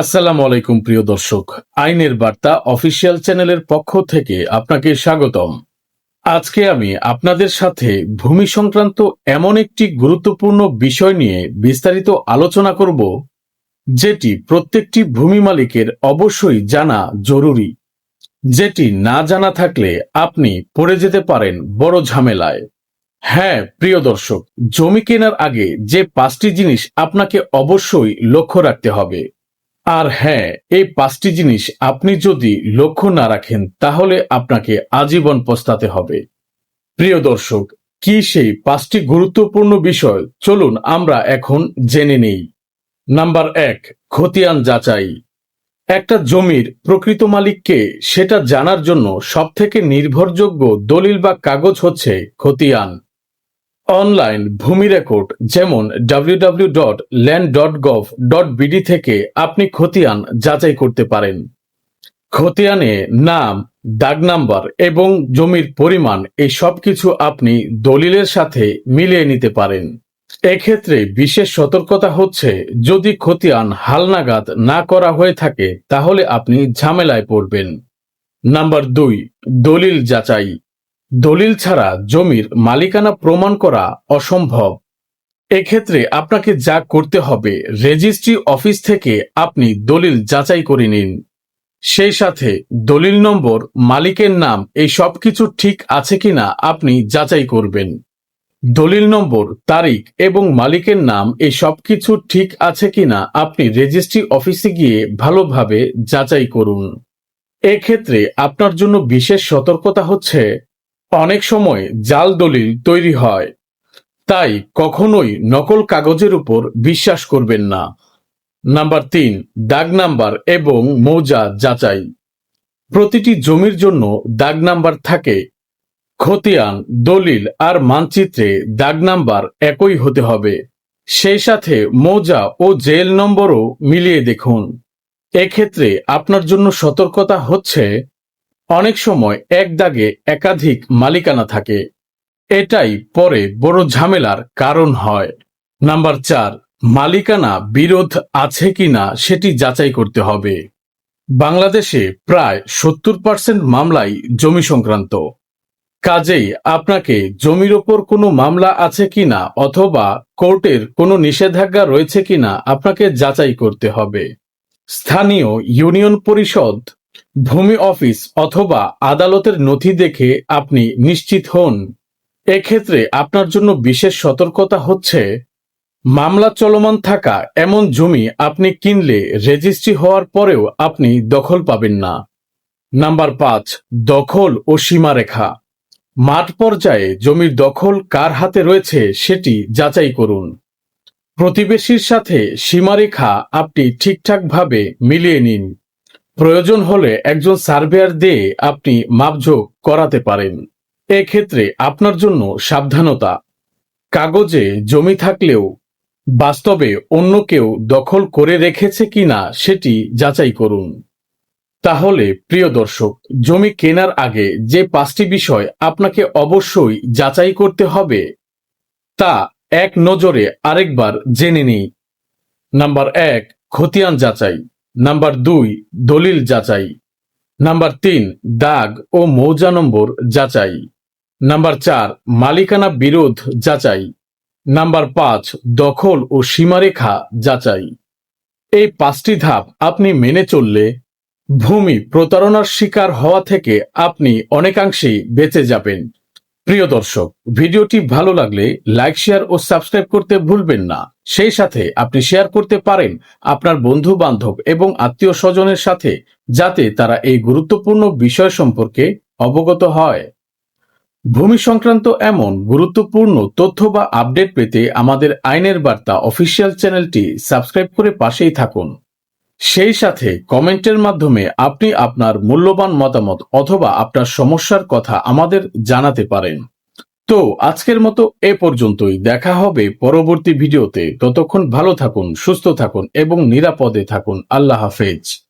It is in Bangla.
আসসালামু আলাইকুম, প্রিয় দর্শক। আইনের বার্তা অফিসিয়াল চ্যানেলের পক্ষ থেকে আপনাকে স্বাগতম। আজকে আমি আপনাদের সাথে ভূমি সংক্রান্ত এমন একটি গুরুত্বপূর্ণ বিষয় নিয়ে বিস্তারিত আলোচনা করব, যেটি প্রত্যেকটি ভূমি মালিকের অবশ্যই জানা জরুরি। যেটি না জানা থাকলে আপনি পড়ে যেতে পারেন বড় ঝামেলায়। হ্যাঁ প্রিয় দর্শক, জমি কেনার আগে যে পাঁচটি জিনিস আপনাকে অবশ্যই লক্ষ্য রাখতে হবে। আর হ্যাঁ এই পাঁচটি জিনিস আপনি যদি লক্ষ্য না রাখেন, তাহলে আপনাকে আজীবন পস্তাতে হবে। প্রিয় দর্শক, কি সেই পাঁচটি গুরুত্বপূর্ণ বিষয়? চলুন আমরা এখন জেনে নেই। নাম্বার এক, খতিয়ান যাচাই। একটা জমির প্রকৃত মালিককে সেটা জানার জন্য সবথেকে নির্ভরযোগ্য দলিল বা কাগজ হচ্ছে খতিয়ান। অনলাইন ভূমি রেকর্ড যেমন W dot land dot gov dot BD থেকে আপনি খতিয়ান যাচাই করতে পারেন। খতিয়ানে নাম, দাগ নাম্বার এবং জমির পরিমাণ, এই সব কিছু আপনি দলিলের সাথে মিলিয়ে নিতে পারেন। এক্ষেত্রে বিশেষ সতর্কতা হচ্ছে, যদি খতিয়ান হালনাগাদ না করা হয়ে থাকে, তাহলে আপনি ঝামেলায় পড়বেন। নাম্বার দুই, দলিল যাচাই। দলিল ছাড়া জমির মালিকানা প্রমাণ করা অসম্ভব। এক্ষেত্রে আপনাকে যা করতে হবে, রেজিস্ট্রি অফিস থেকে আপনি দলিল যাচাই করে নিন। সেই সাথে দলিল নম্বর, মালিকের নাম, এই সব কিছু ঠিক আছে কিনা আপনি যাচাই করবেন। দলিল নম্বর, তারিখ এবং মালিকের নাম, এই সব কিছু ঠিক আছে কিনা আপনি রেজিস্ট্রি অফিসে গিয়ে ভালোভাবে যাচাই করুন। এক্ষেত্রে আপনার জন্য বিশেষ সতর্কতা হচ্ছে অনেক সময় জাল দলিল তৈরি হয়। তাই কখনোই নকল কাগজের উপর বিশ্বাস করবেন না। নাম্বার তিন, দাগ নাম্বার এবং মৌজা যাচাই। প্রতিটি জমির জন্য দাগ নাম্বার থাকে। খতিয়ান, দলিল আর মানচিত্রে দাগ নাম্বার একই হতে হবে। সেই সাথে মৌজা ও জেল নম্বরও মিলিয়ে দেখুন। এক্ষেত্রে আপনার জন্য সতর্কতা হচ্ছে অনেক সময় এক দাগে একাধিক মালিকানা থাকে। এটাই পরে বড় ঝামেলার কারণ হয়। নাম্বার চার, মালিকানা বিরোধ আছে কিনা সেটি যাচাই করতে হবে। বাংলাদেশে প্রায় সত্তর পার্সেন্ট মামলাই জমি সংক্রান্ত। কাজেই আপনাকে জমির ওপর কোনো মামলা আছে কিনা অথবা কোর্টের কোনো নিষেধাজ্ঞা রয়েছে কিনা আপনাকে যাচাই করতে হবে। স্থানীয় ইউনিয়ন পরিষদ ভূমি অফিস অথবা আদালতের নথি দেখে আপনি নিশ্চিত হন। এক্ষেত্রে আপনার জন্য বিশেষ সতর্কতা হচ্ছে, মামলা চলমান থাকা এমন জমি আপনি কিনলে রেজিস্ট্রি হওয়ার পরেও আপনি দখল পাবেন না। নাম্বার পাঁচ, দখল ও সীমারেখা। মাঠ পর্যায়ে জমির দখল কার হাতে রয়েছে সেটি যাচাই করুন। প্রতিবেশীর সাথে সীমারেখা আপনি ঠিকঠাকভাবে মিলিয়ে নিন। প্রয়োজন হলে একজন সার্ভেয়ার দিয়ে আপনি মাপঝোক করাতে পারেন। এক্ষেত্রে আপনার জন্য সাবধানতা। কাগজে জমি থাকলেও বাস্তবে অন্য কেউ দখল করে রেখেছে কিনা সেটি যাচাই করুন। তাহলে, প্রিয় দর্শক, জমি কেনার আগে যে পাঁচটি বিষয় আপনাকে অবশ্যই যাচাই করতে হবে, তা এক নজরে আরেকবার জেনে নিই নাম্বার এক, খতিয়ান যাচাই। নাম্বার দুই, দলিল যাচাই। নাম্বার তিন, দাগ ও মৌজা নম্বর যাচাই। নাম্বার চার, মালিকানা বিরোধ যাচাই। নাম্বার পাঁচ, দখল ও সীমারেখা যাচাই। এই পাঁচটি ধাপ আপনি মেনে চললে ভূমি প্রতারণার শিকার হওয়া থেকে আপনি অনেকাংশেই বেঁচে যাবেন। প্রিয় দর্শক, ভিডিওটি ভালো লাগলে লাইক, শেয়ার ও সাবস্ক্রাইব করতে ভুলবেন না। সেই সাথে আপনি শেয়ার করতে পারেন আপনার বন্ধু বান্ধব এবং আত্মীয় স্বজনের সাথে, যাতে তারা এই গুরুত্বপূর্ণ বিষয় সম্পর্কে অবগত হয়। ভূমি সংক্রান্ত এমন গুরুত্বপূর্ণ তথ্য বা আপডেট পেতে আমাদের আইনের বার্তা অফিসিয়াল চ্যানেলটি সাবস্ক্রাইব করে পাশেই থাকুন। সেই সাথে কমেন্টের মাধ্যমে আপনি আপনার মূল্যবান মতামত অথবা আপনার সমস্যার কথা আমাদের জানাতে পারেন। তো আজকের মতো এ পর্যন্তই। দেখা হবে পরবর্তী ভিডিওতে। ততক্ষণ ভালো থাকুন, সুস্থ থাকুন এবং নিরাপদে থাকুন। আল্লাহ হাফেজ।